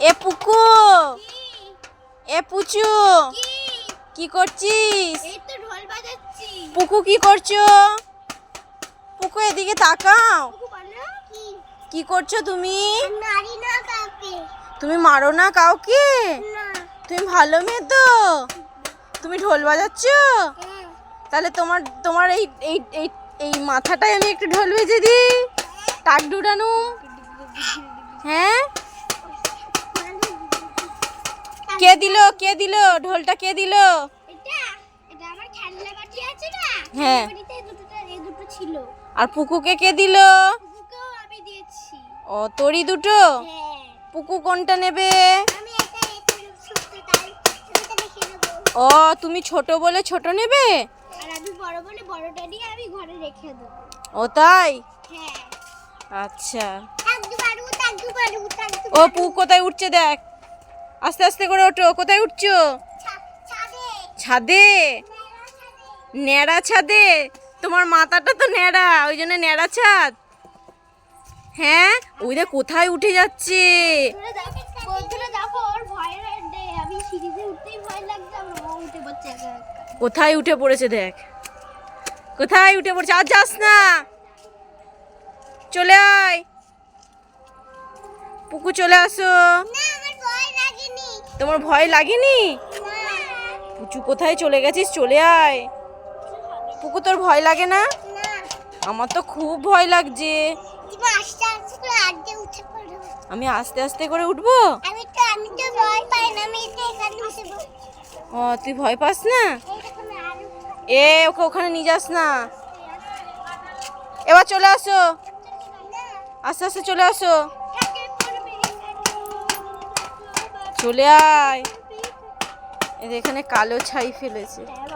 এ পুকু এ পুচু। কি করছিস? পুকু কি করছ? পুকু এদিকে তাকাও। কি? করছ তুমি? তুমি মারো না কাউকে? তুমি ভালো মেয়ে তো। তুমি ঢোল বাজাচ্ছ? হ্যাঁ। তাহলে তোমার তোমার এই এই এই এই মাথাটায় আমি একটু ঢোল বেজে দিই। টাক ডুডানু। হ্যাঁ? কে দিল কে দিল? ঢোলটা কে দিল? হ্যাঁ। আর পুকুকে কে দিল? ও তোরই দুটো? হ্যাঁ। পুকু কোনটা নেবে? ও তুমি ছোট বলে ছোট নেবে? ও তাই? হ্যাঁ। আচ্ছা। ও পুক কোথায় উঠছে দেখ। আস্তে আস্তে করে ওঠো, কোথায় উঠছো? ছাদে? ন্যাড়া ছাদে? তোমার মাথাটা তো ন্যাড়া, ওই জন্য ন্যাড়া ছাদ। হ্যাঁ? ওই দেখ কোথায় উঠে যাচ্ছে? কোথায় উঠে পড়েছে দেখ। কোথায় উঠে পড়েছে? আর যাস না। চলে আয়। পুকু, চলে আসো। তোমার ভয় লাগেনি? পুচু, কোথায় চলে গেছিস? চলে আয়। পুকু, তোর ভয় লাগে না? আমার তো খুব ভয় লাগছে। আমি আস্তে আস্তে করে উঠবো? ও, তুই ভয় পাস না? এ, ওকে ওখানে নিয়ে যাস না। এবার চলে আসো। আস্তে আস্তে চলে আসো। চলে আয়। এখানে কালো ছাই ফেলেছে। হ্যাঁ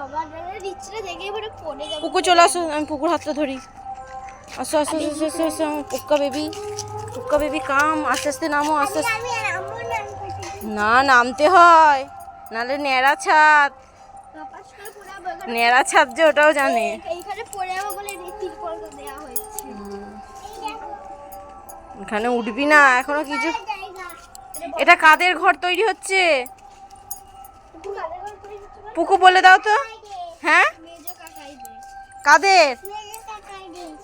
পুকুর চলে আসো আমি পুকুর হাতটা ধরি। আসো আসো আসো আসো আসো। পুক্কা বেবি পুক্কা বেবি কাম আস্তে আস্তে নামো আস্তে আস্তে। না নামতে হয়। নালে ন্যাড়া ছাদ। ন্যাড়া ছাদ যে ওটাও জানে। এখানে উঠবি না এখনও কিছু এটা কাদের ঘর তৈরি হচ্ছে? পুকু বলে দাও তো। হ্যাঁ? কাদের?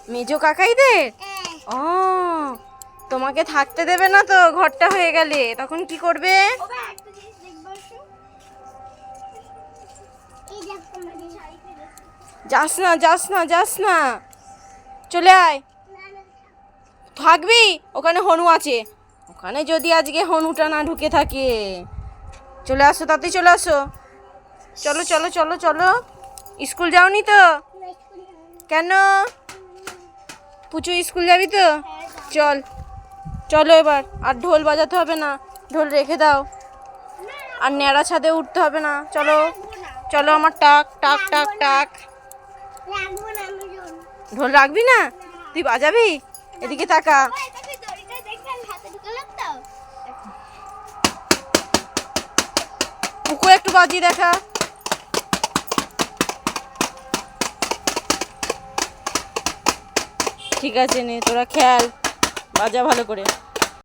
মেজো কাকাইদের? ও, তোমাকে থাকতে দেবে না তো, ঘরটা হয়ে গেলে। তখন কি করবে? যাস না যাস না যাস না। চলে আয়। থাকবি? ওখানে হনু আছে। ওখানে যদি আজকে হনুটা না ঢুকে থাকে। চলে আসো তাতেই চলে আসো। চলো চলো চলো চলো। স্কুল যাওনি তো? কেন? পুচু, স্কুল যাবি তো? চল, চলো এবার। আর ঢোল বাজাতে হবে না। ঢোল রেখে দাও। আর ন্যাড়া ছাদে উঠতে হবে না। চলো চলো আমার টাক টাক টাক টাক। ঢোল রাখবি না? তুই বাজাবি? এদিকে তাকা ও এটা কি দড়িটা দেখে আমি হাতে ঢুকালাম তো পুকুর একটু বাজিয়ে দেখা। ঠিক আছে নে তোরা খেয়াল বাজা ভালো করে।